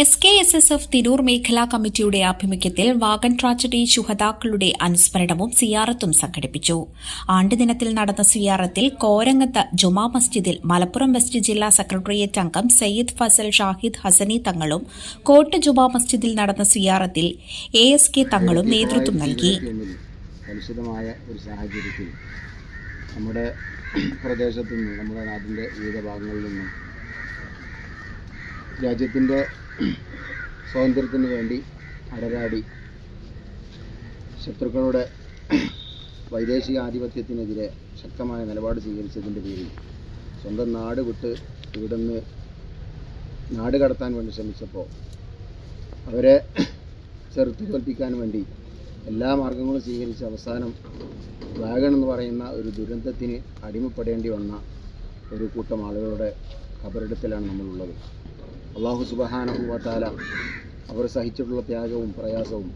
S K S S F Tirur മേഖലാ കമ്മിറ്റിയുടെ ആഭിമുഖ്യത്തിൽ വാഗൻ ട്രാജഡി ശുഹതാക്കളുടെ അനുസ്മരണവും സിയാറത്തും സംഘടിപ്പിച്ചു. ആണ്ടുദിനത്തിൽ നടന്ന സിയാറത്തിൽ കോരങ്ങത്ത് ജുമാ മസ്ജിദിൽ മലപ്പുറം വെസ്റ്റ് ജില്ലാ സെക്രട്ടേറിയറ്റ് അംഗം സയ്യിദ് ഫസൽ ഷാഹിദ് ഹസനി തങ്ങളും കോട്ട് ജുമാ മസ്ജിദിൽ നടന്ന സിയാറത്തിൽ എ എസ് കെ തങ്ങളും നേതൃത്വം നൽകി. ഒരു നമ്മുടെ നമ്മുടെ വിവിധ ഭാഗങ്ങളിൽ നിന്നും രാജ്യത്തിന്റെ സ്വാതന്ത്ര്യത്തിന് വേണ്ടി അടരാടി ശത്രുക്കളുടെ വൈദേശിക ആധിപത്യത്തിനെതിരെ ശക്തമായ നിലപാട് സ്വീകരിച്ചതിന്റെ പേരിൽ സ്വന്തം നാട് വിട്ട് ഇവിടുന്ന് നാട് കടത്താൻ വേണ്ടി ശ്രമിച്ചപ്പോൾ അവരെ ചെറുത്തു തോൽപ്പിക്കാൻ വേണ്ടി എല്ലാ മാർഗങ്ങളും സ്വീകരിച്ച് അവസാനം വാഗൺ എന്ന് പറയുന്ന ഒരു ദുരന്തത്തിന് അടിമപ്പെടേണ്ടി വന്ന ഒരു കൂട്ടം ആളുകളുടെ ഖബറിടത്തിലാണ് നമ്മളുള്ളത്. അള്ളാഹു സുബഹാനുഭവത്താല അവർ സഹിച്ചിട്ടുള്ള ത്യാഗവും പ്രയാസവും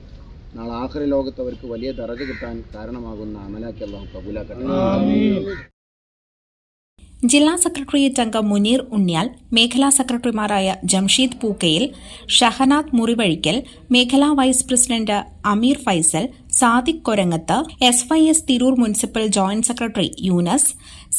നാളെ ആഖിറ ലോകത്ത് അവർക്ക് വലിയ ദറജ കിട്ടാൻ കാരണമാകുന്ന അമലാക്കി അള്ളാഹു കബൂലാക്കട്ടെ. ജില്ലാ സെക്രട്ടേറിയറ്റ് അംഗം മുനീർ ഉണ്ണിയാൽ മേഖലാ സെക്രട്ടറിമാരായ ജംഷീദ് പൂക്കയിൽ ഷഹനാദ് മുറിവഴിക്കൽ മേഖലാ vice president Ameer Faisal Sadiq Korangath S Y S Tirur municipal joint secretary Yunus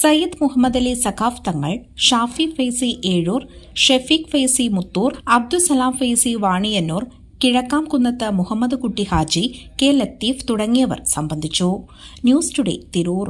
Sayyid Muhammad Ali Saqaf Thangal Shafi Faizy Ezhur Shefeeq Faizy Muthoor Abdussalam Faizy Vaniyannur Kizhakkamkunnath Muhammad കുട്ടി ഹാജി കെ ലത്തീഫ് തുടങ്ങിയവർ സംബന്ധിച്ചു. News today Tirur.